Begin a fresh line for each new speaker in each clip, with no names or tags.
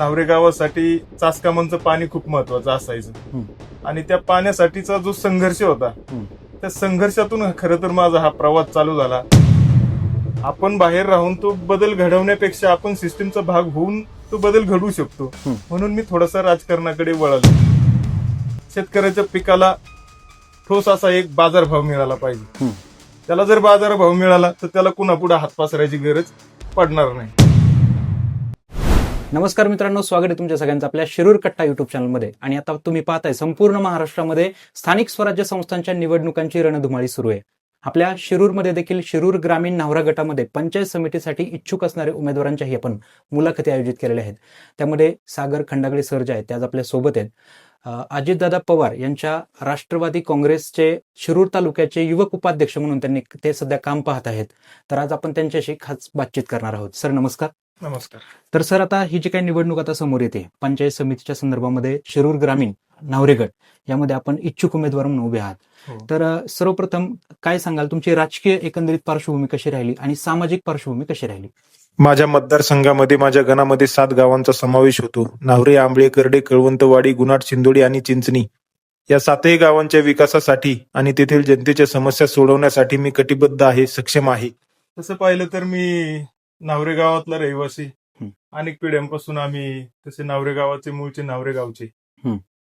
नावरे गावासाठी चासकामांचं पाणी खूप महत्वाचं असायचं. आणि त्या पाण्यासाठीचा जो संघर्ष होता. त्या संघर्षातून खरं तर माझा हा प्रवास चालू झाला. आपण बाहेर राहून तो बदल घडवण्यापेक्षा आपण सिस्टीमचा भाग होऊन तो बदल घडवू शकतो. म्हणून मी थोडासा राजकारणाकडे वळालो. शेतकऱ्याच्या पिकाला ठोस असा एक बाजारभाव मिळाला पाहिजे. त्याला जर बाजारभाव मिळाला तर त्याला कुणा पुढे हात पसरायची गरज पडणार नाही.
नमस्कार मित्रांनो स्वागत आहे तुमच्या सगळ्यांचं आपल्या शिरूर कट्टा युट्यूब चॅनलमध्ये आणि आता तुम्ही पाहताय संपूर्ण महाराष्ट्रामध्ये स्थानिक स्वराज्य संस्थांच्या निवडणुकांची रणधुमाळी सुरू आहे. आपल्या शिरूरमध्ये देखील शिरूर ग्रामीण नावरा गटामध्ये पंचायत समितीसाठी इच्छुक असणारे उमेदवारांच्याही आपण मुलाखती आयोजित केलेल्या आहेत. त्यामध्ये सागर खंडागळे सर जे आहेत ते आज आपल्यासोबत आहेत. अजितदादा पवार यांच्या राष्ट्रवादी काँग्रेसचे शिरूर तालुक्याचे युवक उपाध्यक्ष म्हणून त्यांनी ते सध्या काम पाहत आहेत. तर आज आपण त्यांच्याशी खास बातचीत करणार आहोत. सर नमस्कार.
नमस्कार.
तर सर आता ही जी काही निवडणूक आता समोर येते पंचायत समितीच्या संदर्भामध्ये शिरूर ग्रामीण नावरेगड यामध्ये आपण इच्छुक उमेदवार म्हणून उभे आहात.
हो.
तर सर्वप्रथम काय सांगाल तुमची राजकीय एकंदरीत पार्श्वभूमी कशी राहिली आणि सामाजिक पार्श्वभूमी कशी राहिली?
माझ्या मतदारसंघामध्ये माझ्या गणामध्ये सात गावांचा समावेश होतो. नावरे आंबळे करडे कळवंतवाडी गुन्हाट सिंदोडी आणि चिंचणी. या सातही गावांच्या विकासासाठी आणि तेथील जनतेच्या समस्या सोडवण्यासाठी मी कटिबद्ध आहे सक्षम आहे. तसं पाहिलं तर मी नावरे गावातला रहिवासी. अनेक पिढ्यांपासून आम्ही तसे नावरे गावाचे मूळचे नावरे गावचे.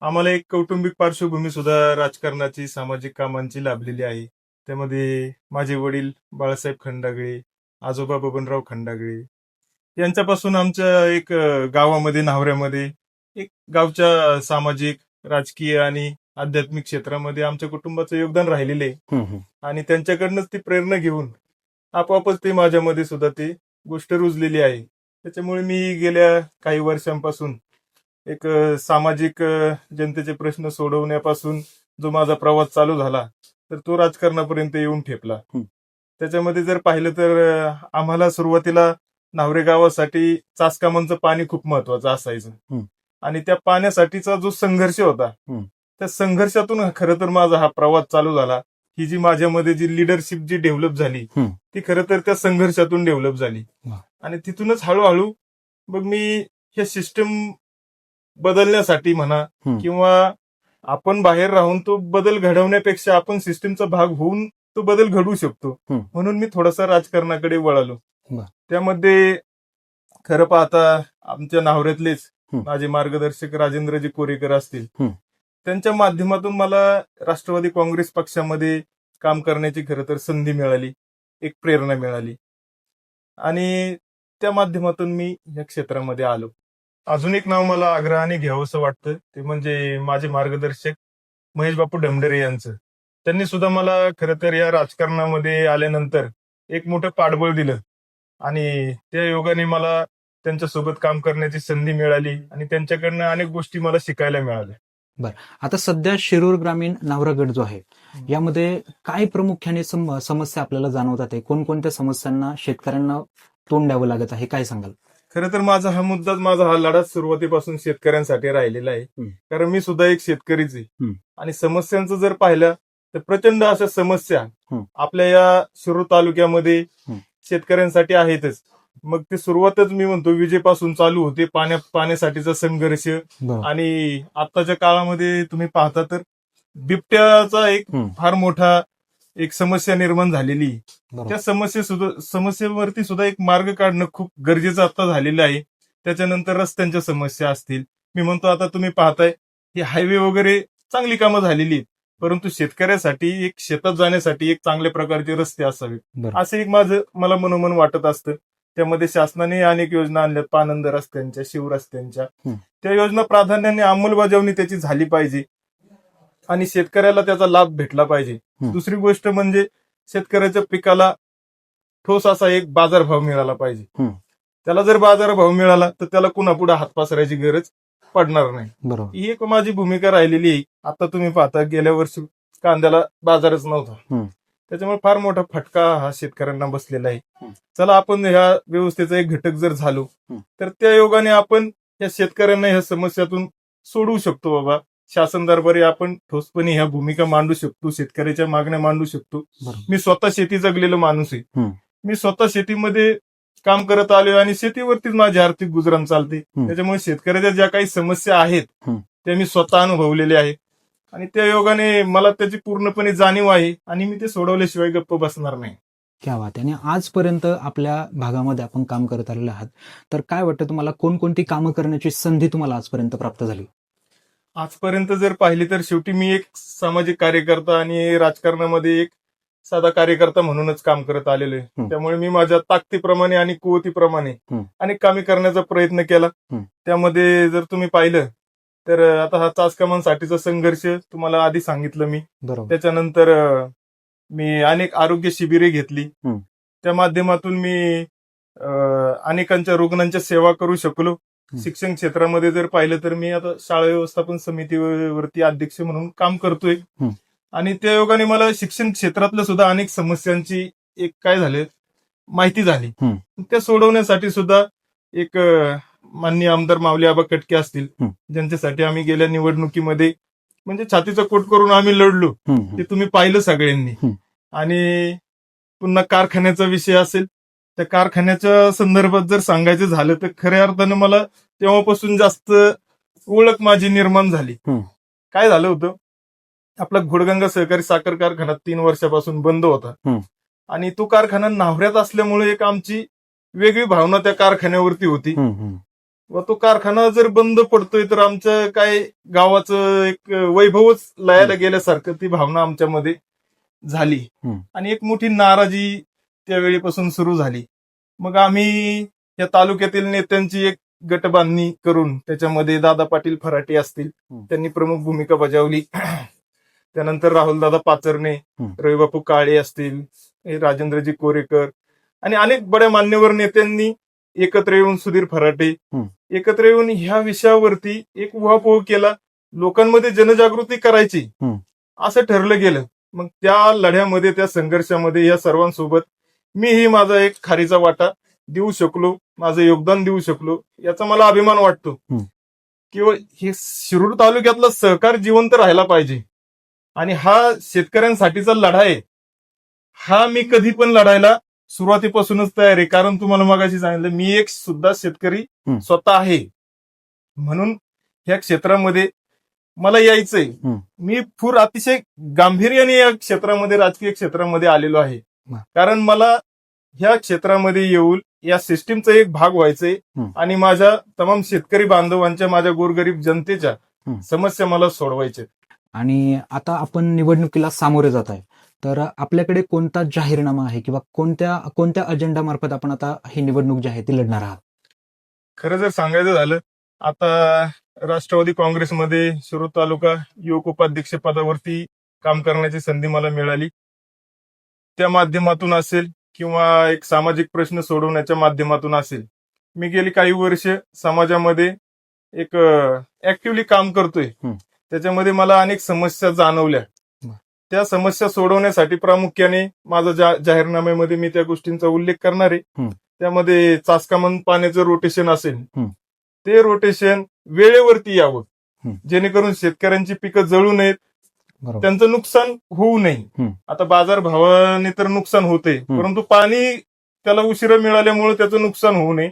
आम्हाला एक कौटुंबिक पार्श्वभूमी सुद्धा राजकारणाची सामाजिक कामांची लाभलेली आहे. त्यामध्ये माझे वडील बाळासाहेब खंडागळे आजोबा बबनराव खंडागळे. यांच्यापासून आमच्या एक अ, गावामध्ये नावऱ्यामध्ये एक गावच्या सामाजिक राजकीय आणि आध्यात्मिक क्षेत्रामध्ये आमच्या कुटुंबाचं योगदान राहिलेलं आहे. आणि त्यांच्याकडनंच ती प्रेरणा घेऊन आपोआपच ते माझ्यामध्ये सुद्धा ती गोष्ट रुजलेली आहे त्याच्यामुळे मी गेल्या काही वर्षांपासून एक सामाजिक जनतेचे प्रश्न सोडवण्यापासून जो माझा प्रवास चालू झाला तर तो राजकारणापर्यंत येऊन ठेपला. त्याच्यामध्ये जर पाहिलं तर आम्हाला सुरुवातीला नावरे गावासाठी चासकामांचं पाणी खूप महत्वाचं असायचं. आणि त्या पाण्यासाठीचा जो संघर्ष होता. त्या संघर्षातून खरं तर माझा हा प्रवास चालू झाला ही जी माझ्यामध्ये जी लिडरशिप जी डेव्हलप झाली. ती खरं तर त्या संघर्षातून डेव्हलप झाली
वा.
आणि तिथूनच हळूहळू मग मी हे सिस्टम बदलण्यासाठी म्हणा. किंवा आपण बाहेर राहून तो बदल घडवण्यापेक्षा आपण सिस्टीमचा भाग होऊन तो बदल घडवू शकतो. म्हणून मी थोडासा राजकारणाकडे वळालो. त्यामध्ये खरं पाहता आमच्या नावऱ्यातलेच. माझे मार्गदर्शक राजेंद्रजी कोरेकर असतील. त्यांच्या माध्यमातून मला राष्ट्रवादी काँग्रेस पक्षामध्ये काम करण्याची खरं तर संधी मिळाली एक प्रेरणा मिळाली. आणि त्या माध्यमातून मी या क्षेत्रामध्ये आलो. अजून एक नाव मला आग्रहाने घ्यावंसं वाटतं ते म्हणजे माझे मार्गदर्शक महेश बापू डमडरे यांचं. त्यांनी सुद्धा मला खरं तर या राजकारणामध्ये आल्यानंतर एक मोठं पाठबळ दिलं. आणि त्या योगाने मला त्यांच्यासोबत काम करण्याची संधी मिळाली आणि त्यांच्याकडनं अनेक गोष्टी मला शिकायला मिळाल्या.
आता सध्या शिरूर ग्रामीण नावरागड जो आहे. यामध्ये काय प्रामुख्याने सम- समस्या आपल्याला जाणवतात आहे कोणकोणत्या समस्यांना शेतकऱ्यांना तोंड द्यावं लागत आहे काय सांगाल
खरं तर माझा हा मुद्दाच माझा हा लढा सुरुवातीपासून शेतकऱ्यांसाठी राहिलेला आहे. कारण मी सुद्धा एक शेतकरीच आहे. आणि समस्यांचं जर पाहिलं तर प्रचंड अशा समस्या. आपल्या या शिरूर तालुक्यामध्ये. शेतकऱ्यांसाठी आहेतच मग ते सुरुवातच मी म्हणतो विजेपासून चालू होते. पाण्या पाण्यासाठीचा संघर्ष. आणि आताच्या काळामध्ये तुम्ही पाहता तर बिबट्याचा एक. फार मोठा एक समस्या निर्माण झालेली. त्या समस्ये सुद्धा समस्येवरती सुद्धा एक मार्ग काढणं खूप गरजेचं आता झालेलं आहे. त्याच्यानंतर रस्त्यांच्या समस्या असतील. मी म्हणतो आता तुम्ही पाहताय ही हायवे वगैरे चांगली कामं झालेली आहेत. परंतु शेतकऱ्यासाठी एक शेतात जाण्यासाठी एक चांगल्या प्रकारचे रस्ते असावे
बरोबर.
असं एक माझं मला मनोमन वाटत असतं. त्यामध्ये शासनाने अनेक योजना आणल्यात. पानंद रस्त्यांच्या शिवरस्त्यांच्या. त्या योजना प्राधान्याने अंमलबजावणी त्याची झाली पाहिजे. आणि शेतकऱ्याला त्याचा लाभ भेटला पाहिजे. दुसरी गोष्ट म्हणजे शेतकऱ्याच्या पिकाला ठोस असा एक बाजारभाव मिळाला पाहिजे. त्याला जर बाजारभाव मिळाला तर त्याला कुणा पुढे हात पसरायची गरज पडणार नाही.
बरोबर.
ही एक माझी भूमिका राहिलेली आहे. आता तुम्ही पाहता गेल्या वर्षी कांद्याला बाजारच नव्हता. त्याच्यामुळे फार मोठा फटका हा शेतकऱ्यांना बसलेला आहे. चला आपण ह्या व्यवस्थेचा एक घटक जर झालो. तर त्या योगाने आपण या शेतकऱ्यांना ह्या समस्यातून सोडवू शकतो बाबा शासन दरबारी आपण ठोसपणे ह्या भूमिका मांडू शकतो शेतकऱ्याच्या मागण्या मांडू शकतो मी स्वतः शेती जगलेलो माणूस आहे. मी स्वतः शेतीमध्ये काम करत आलोय आणि शेतीवरतीच माझी आर्थिक गुजराण चालते. त्याच्यामुळे शेतकऱ्याच्या ज्या काही समस्या आहेत. त्या मी स्वतः अनुभवलेल्या आहेत आणि त्या योगाने मला त्याची पूर्णपणे जाणीव आहे आणि मी ते सोडवल्याशिवाय गप्प बसणार नाही
क्या बात आहे. आणि आजपर्यंत आपल्या भागामध्ये आपण काम करत आलेले आहात तर काय वाटतं तुम्हाला कोणकोणती कामं करण्याची संधी तुम्हाला आजपर्यंत प्राप्त झाली
आजपर्यंत जर पाहिली तर शेवटी मी एक सामाजिक कार्यकर्ता आणि राजकारणामध्ये एक साधा कार्यकर्ता म्हणूनच काम करत आलेलो आहे. त्यामुळे मी माझ्या ताकदीप्रमाणे आणि कुवतीप्रमाणे. अनेक कामे करण्याचा प्रयत्न केला. त्यामध्ये जर तुम्ही पाहिलं तर आता हा चाचकामांसाठीचा संघर्ष तुम्हाला आधी सांगितलं मी.
बरोबर.
त्याच्यानंतर मी अनेक आरोग्य शिबिरे घेतली.
हम्म.
त्या माध्यमातून मी अं, अनेकांच्या रुग्णांच्या सेवा करू शकलो. शिक्षण क्षेत्रामध्ये जर पाहिलं तर मी आता शाळा व्यवस्थापन समितीवरती अध्यक्ष म्हणून काम करतोय.
हम्म.
आणि त्या योगाने मला शिक्षण क्षेत्रातल्या सुद्धा अनेक समस्यांची एक काय झाले माहिती झाली.
हम्म.
त्या सोडवण्यासाठी सुद्धा एक अं, माननीय आमदार माऊली आबा कटके असतील. ज्यांच्यासाठी आम्ही गेल्या निवडणुकीमध्ये म्हणजे छातीचा कोट करून आम्ही लढलो. ते तुम्ही पाहिलं सगळ्यांनी. आणि पुन्हा कारखान्याचा विषय असेल त्या कारखान्याच्या संदर्भात जर सांगायचं झालं तर खऱ्या अर्थानं मला तेव्हापासून जास्त ओळख माझी निर्माण झाली. काय झालं होतं आपला घोडगंगा सहकारी साखर कारखाना तीन वर्षापासून बंद होता. आणि तो कारखाना नावऱ्यात असल्यामुळे एक आमची वेगळी भावना त्या कारखान्यावरती होती. व तो कारखाना जर बंद पडतोय तर आमचं काय गावाचं एक वैभवच लयाला गेल्यासारखं ती भावना आमच्यामध्ये झाली. आणि एक मोठी नाराजी त्यावेळीपासून सुरू झाली मग आम्ही या तालुक्यातील नेत्यांची एक गटबांधणी करून त्याच्यामध्ये दादा पाटील फराटे असतील. त्यांनी प्रमुख भूमिका बजावली त्यानंतर राहुलदादा पाचरणे. रविबापू काळे असतील राजेंद्रजी कोरेकर आणि अनेक बड्या मान्यवर नेत्यांनी एकत्र येऊन सुधीर फराटे. एकत्र येऊन ह्या विषयावरती एक उहापोह केला. लोकांमध्ये जनजागृती करायची. असं ठरलं गेलं. मग त्या लढ्यामध्ये त्या संघर्षामध्ये या सर्वांसोबत मीही माझा एक खारीचा वाटा देऊ शकलो. माझं योगदान देऊ शकलो. याचा मला अभिमान वाटतो. किंवा हे शिरूर तालुक्यातलं सहकार जिवंत राहायला पाहिजे. आणि हा शेतकऱ्यांसाठीचा लढा आहे. हा मी कधी पण लढायला सुरुवातीपासूनच तयार आहे कारण तुम्हाला मगाशी सांगितलं मी एक सुद्धा शेतकरी. स्वतः आहे म्हणून ह्या क्षेत्रामध्ये मला यायचंय. मी फूर अतिशय गांभीर्याने या क्षेत्रामध्ये राजकीय क्षेत्रामध्ये आलेलो आहे. कारण मला ह्या क्षेत्रामध्ये येऊन या सिस्टीमचा एक भाग व्हायचंय. आणि माझ्या तमाम शेतकरी बांधवांच्या माझ्या गोरगरीब जनतेच्या. समस्या मला सोडवायच्या
आणि आता आपण निवडणुकीला सामोरे जात आहे तर आपल्याकडे कोणता जाहीरनामा आहे किंवा कोणत्या कोणत्या अजेंडा मार्फत आपण आता ही निवडणूक जी आहे ती लढणार आहात
खरं जर सांगायचं झालं आता राष्ट्रवादी काँग्रेसमध्ये शिरूर तालुका युवक उपाध्यक्ष पदावरती काम करण्याची संधी मला मिळाली त्या माध्यमातून असेल किंवा एक सामाजिक प्रश्न सोडवण्याच्या माध्यमातून असेल मी गेली काही वर्ष समाजामध्ये एक ऍक्टिव्हली काम करतोय. त्याच्यामध्ये मला अनेक समस्या जाणवल्या. त्या समस्या सोडवण्यासाठी प्रामुख्याने माझा जा जाहीरनाम्यामध्ये मी त्या गोष्टींचा उल्लेख करणार आहे. त्यामध्ये चासकामन पाण्याचं रोटेशन असेल. ते रोटेशन वेळेवरती यावं. जेणेकरून शेतकऱ्यांची पिकं जळू नयेत त्यांचं नुकसान होऊ नये. आता बाजार भावाने तर नुकसान होते. परंतु पाणी त्याला उशिरा मिळाल्यामुळे त्याचं नुकसान होऊ नये.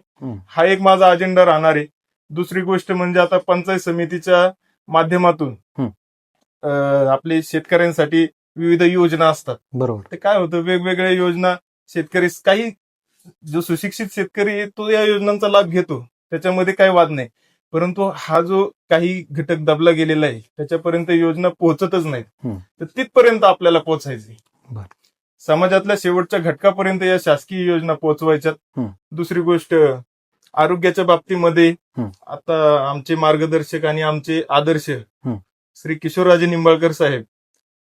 हा एक माझा अजेंडा राहणार आहे दुसरी गोष्ट म्हणजे आता पंचायत समितीच्या माध्यमातून आपले शेतकऱ्यांसाठी विविध योजना असतात.
बरोबर.
ते काय होतं? वेगवेगळ्या योजना शेतकरी काही जो सुशिक्षित शेतकरी तो या योजनांचा लाभ घेतो. त्याच्यामध्ये काही वाद नाही. परंतु हा जो काही घटक दबला गेलेला आहे त्याच्यापर्यंत योजना पोहोचतच नाहीत. तर तिथपर्यंत आपल्याला पोहोचायची. समाजातल्या शेवटच्या घटकापर्यंत या शासकीय योजना पोहोचवायच्यात. दुसरी गोष्ट आरोग्याच्या बाबतीमध्ये. आता आमचे मार्गदर्शक आणि आमचे आदर्श श्री किशोरराजे निंबाळकर साहेब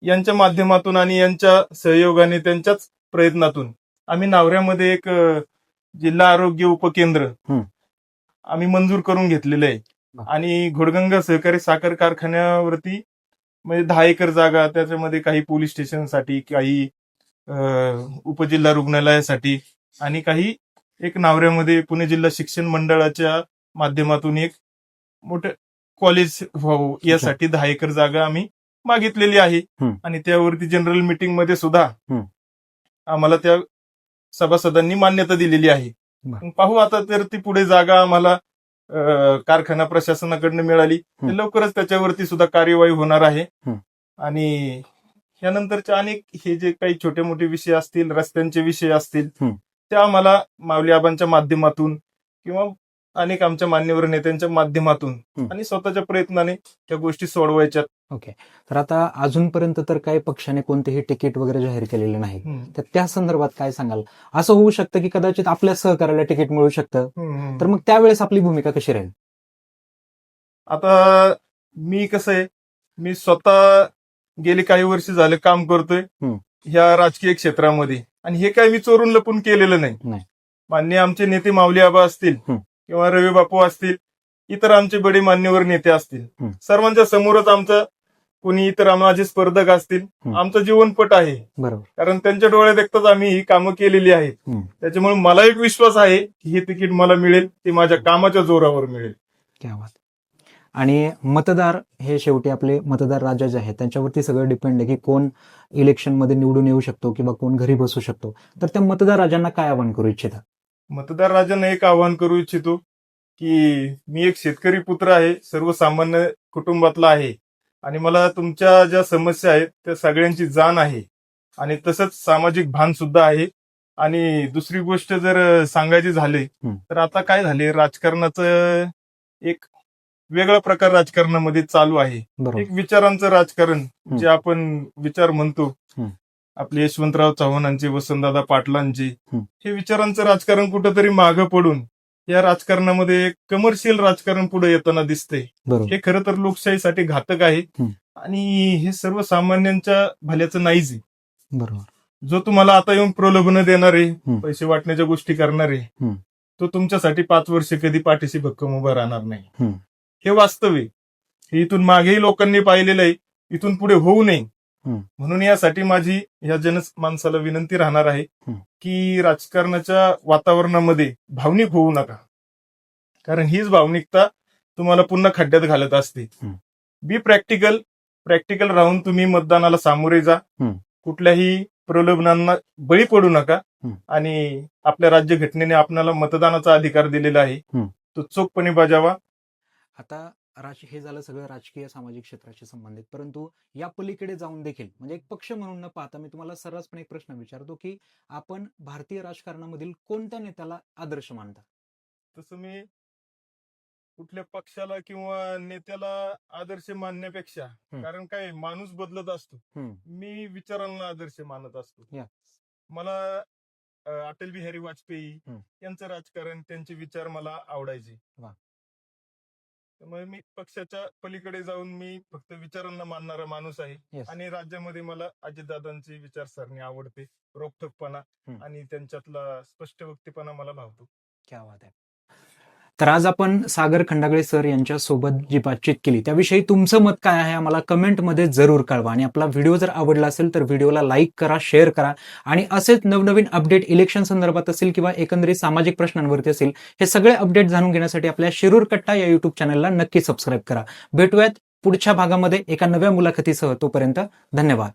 यांच्या माध्यमातून आणि यांच्या सहयोगाने त्यांच्याच प्रयत्नातून आम्ही नावऱ्यामध्ये एक जिल्हा आरोग्य उपकेंद्र. आम्ही मंजूर करून घेतलेलं आहे. आणि घोडगंगा सहकारी साखर कारखान्यावरती म्हणजे दहा एकर जागा त्याच्यामध्ये काही पोलीस स्टेशनसाठी काही उपजिल्हा रुग्णालयासाठी आणि काही एक नावऱ्यामध्ये पुणे जिल्हा शिक्षण मंडळाच्या माध्यमातून एक मोठं कॉलेज व्हावं यासाठी दहा एकर जागा आम्ही मागितलेली आहे
हम्म.
आणि त्यावरती जनरल मीटिंगमध्ये सुद्धा
हम्म.
आम्हाला त्या सभासदांनी मान्यता दिलेली आहे
बर.
पाहू आता तर ती पुढे जागा आम्हाला अं, कारखाना प्रशासनाकडनं मिळाली तर. लवकरच त्याच्यावरती सुद्धा कार्यवाही होणार आहे. आणि यानंतरचे अनेक हे जे काही छोटे मोठे विषय असतील रस्त्यांचे विषय असतील
हं.
ते आम्हाला माऊली आबांच्या माध्यमातून किंवा अनेक आमच्या मान्यवर नेत्यांच्या माध्यमातून. आणि स्वतःच्या प्रयत्नाने त्या गोष्टी सोडवायच्या
ओके तर आता अजूनपर्यंत तर काही पक्षाने कोणतेही तिकीट वगैरे जाहीर केलेलं नाही. तर त्या संदर्भात काय सांगाल असं होऊ शकतं की कदाचित आपल्या सहकार्याला तिकीट मिळू शकतं. तर मग त्यावेळेस आपली भूमिका कशी राहील
आता मी कसं आहे मी स्वतः गेली काही वर्ष झाले काम करतोय. ह्या राजकीय क्षेत्रामध्ये आणि हे काही मी चोरून लपून केलेलं नाही. मान्य आमचे नेते माऊली आबा असतील. किंवा रवी बापू असतील इतर आमचे बडे मान्यवर नेते असतील. सर्वांच्या समोरच आमचं कोणी इतर माझे स्पर्धक असतील. आमचं जीवनपट आहे.
बरोबर.
कारण त्यांच्या डोळ्यात एकताच आम्ही ही कामं केलेली आहेत. त्याच्यामुळे मला एक विश्वास आहे की हे तिकीट मला मिळेल ते माझ्या कामाच्या जोरावर मिळेल.
क्या बात. आणि मतदार हे शेवटी आपले मतदार राजा जे आहेत त्यांच्यावरती सगळं डिपेंड आहे की कोण इलेक्शनमध्ये निवडून येऊ शकतो किंवा कोण घरी बसू शकतो. तर त्या मतदार राजांना काय आवाहन करू इच्छिता?
मतदार राजांना एक आवाहन करू इच्छितो की मी एक शेतकरी पुत्र आहे सर्वसामान्य कुटुंबातला आहे आणि मला तुमच्या ज्या समस्या आहेत त्या सगळ्यांची जाण आहे आणि तसंच सामाजिक भान सुद्धा आहे आणि दुसरी गोष्ट जर सांगायची झाली. तर आता काय झाले राजकारणाचं एक वेगळा प्रकार राजकारणामध्ये चालू आहे एक विचारांचं राजकारण जे आपण विचार म्हणतो. आपले यशवंतराव चव्हाणांचे वसंतदादा पाटलांचे
हं.
विचारांचं राजकारण कुठंतरी मागं पडून या राजकारणामध्ये कमर्शियल राजकारण पुढे येताना दिसतंय
बरोबर
हे खरं तर लोकशाहीसाठी घातक आहे. आणि हे सर्वसामान्यांच्या भल्याचं नाहीच आहे
बरोबर
जो तुम्हाला आता येऊन प्रलोभन देणारे
हं.
पैसे वाटण्याच्या गोष्टी करणारे. तो तुमच्यासाठी पाच वर्ष कधी पाठीशी भक्कम उभा राहणार नाही
हं.
वास्तव आहे हे इथून मागेही लोकांनी पाहिलेलं आहे इथून पुढे होऊ नये. म्हणून यासाठी माझी या जन माणसाला विनंती राहणार आहे. की राजकारणाच्या वातावरणामध्ये भावनिक होऊ नका कारण हीच भावनिकता तुम्हाला पुन्हा खड्ड्यात घालत असते. बी प्रॅक्टिकल प्रॅक्टिकल राहून तुम्ही मतदानाला सामोरे जा. कुठल्याही प्रलोभनांना बळी पडू नका. आणि आपल्या राज्यघटनेने आपल्याला मतदानाचा अधिकार दिलेला आहे. तो चोखपणे बजावा
आता राज हे झालं सगळं राजकीय सामाजिक क्षेत्राशी संबंधित परंतु या पलीकडे जाऊन देखील म्हणजे एक पक्ष म्हणून न पाहता मी तुम्हाला सर्रासपणे एक प्रश्न विचारतो की आपण भारतीय राजकारणामधील कोणत्या नेत्याला आदर्श मानता
तसं मी कुठल्या पक्षाला किंवा नेत्याला आदर्श मानण्यापेक्षा. कारण काय माणूस बदलत असतो. मी विचारांना आदर्श मानत असतो. मला अटल बिहारी वाजपेयी. यांचं राजकारण त्यांचे विचार मला आवडायचे. त्यामुळे मी पक्षाच्या पलीकडे जाऊन मी फक्त विचारांना मानणारा माणूस आहे
Yes.
आणि राज्यामध्ये मला अजितदादांची विचारसरणी आवडते रोखठोकपणा. आणि त्यांच्यातला स्पष्ट वक्तीपणा मला भावतो
क्या बात आहे तर आज आपण सागर खंडागळे सर यांच्या सोबत जी बातचीत केली त्याविषयी तुमचं मत काय आहे? आम्हाला कमेंटमध्ये जरूर कळवा आणि आपला व्हिडिओ जर आवडला असेल तर व्हिडिओला लाईक करा शेअर करा आणि असेच नवनवीन अपडेट इलेक्शन संदर्भात असेल किंवा एकंदरीत सामाजिक प्रश्नांवरती असेल हे सगळे अपडेट जाणून घेण्यासाठी आपल्या शिरूर कट्टा या युट्यूब चॅनलला नक्की सबस्क्राईब करा. भेटूयात पुढच्या भागामध्ये एका नव्या मुलाखतीसह. तोपर्यंत धन्यवाद.